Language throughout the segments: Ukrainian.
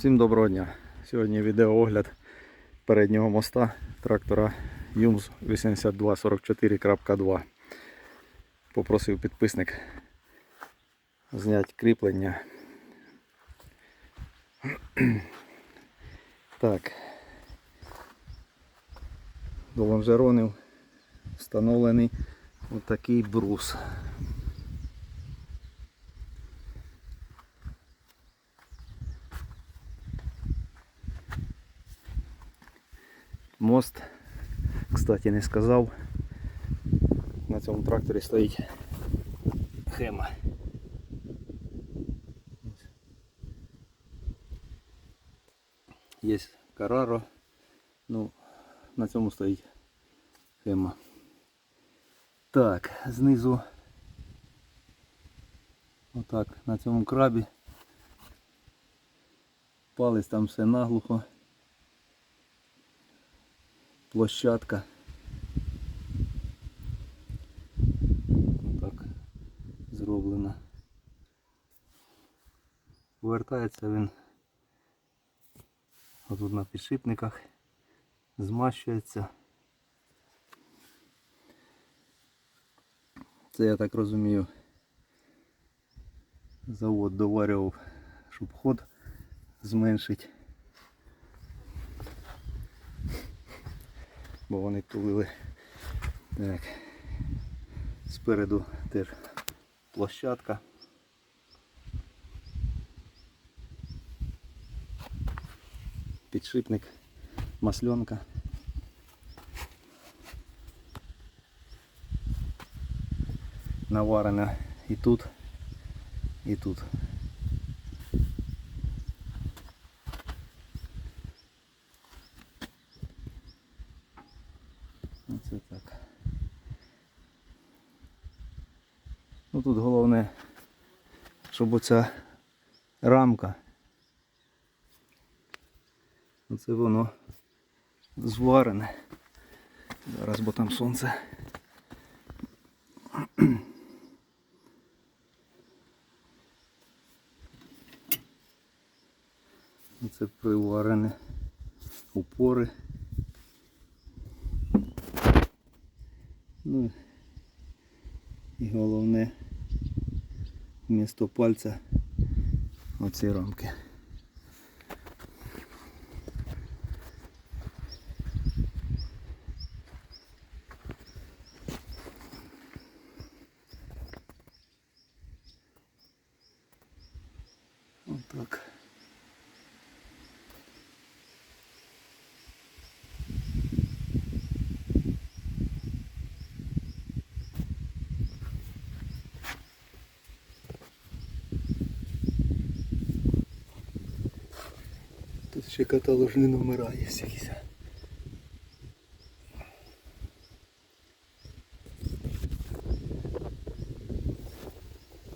Всім доброго дня. Сьогодні відеоогляд переднього моста трактора Юмз 8244.2. Попросив підписник зняти кріплення. Так. До лонжеронів встановлений отакий брус. Мост, кстати, не сказав. На цьому тракторі стоїть хема. Є Караро. Ну, на цьому стоїть хема. Так, знизу. Отак, на цьому крабі. Палець там все наглухо площадка. Так зроблена. Повертається він отут на підшипниках, змащується. Це я так розумію. Завод доварював, щоб ход зменшить. Бо вони тулили так. Спереду теж площадка. Підшипник, масленка. Наварена і тут, і тут. Оце так. Ну тут головне, щоб оця рамка. Оце воно зварене. Зараз бо там сонце. Оце приварене упори. Ну і головне вмісто пальця оці рамки. Отак. Тут ще каталожні номера є якісь.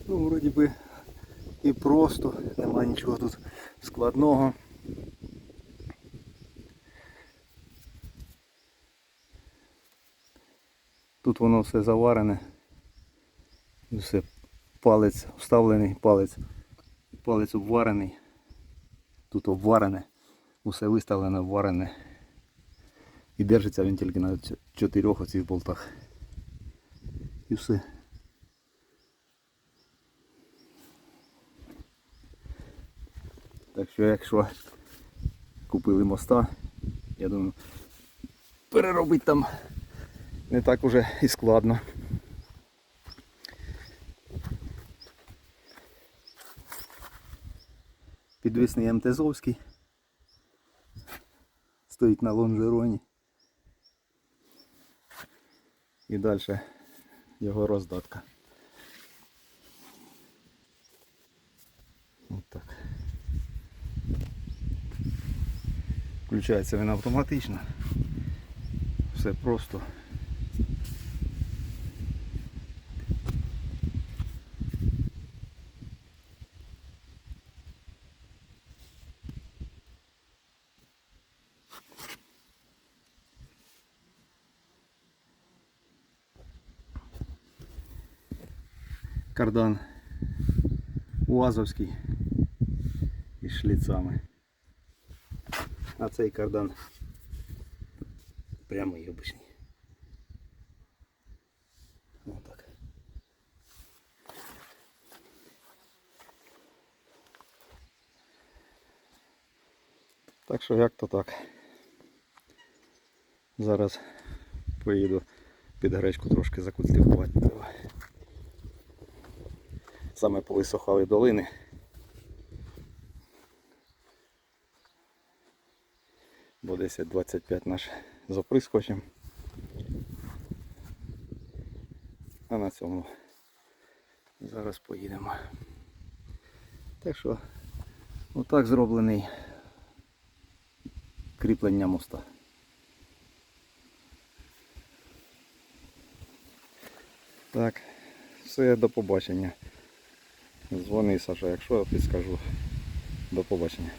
Ну, вроді би і просто, нема нічого тут складного. Тут воно все заварене. Все палець вставлений, палець, палець обварений. Тут обварене, усе виставлене, обварене. І держиться він тільки на чотирьох оцих болтах. І все. Так що якщо купили моста, я думаю, переробити там не так уже і складно. Підвісний МТЗовський. Стоїть на лонжероні. І далі його роздатка. От так. Включається він автоматично. Все просто. Кардан УАЗовський із шліцами. А цей кардан прямий обичний. Отак. Так що як то так. Зараз поїду під гречку трошки закультивувати треба. Саме повисохали долини. Бо 10-25 наш з оприскочем. А на цьому зараз поїдемо. Так що отак зроблений кріплення моста. Так, все, до побачення. Дзвони, Саша, якщо я підскажу. До побачення.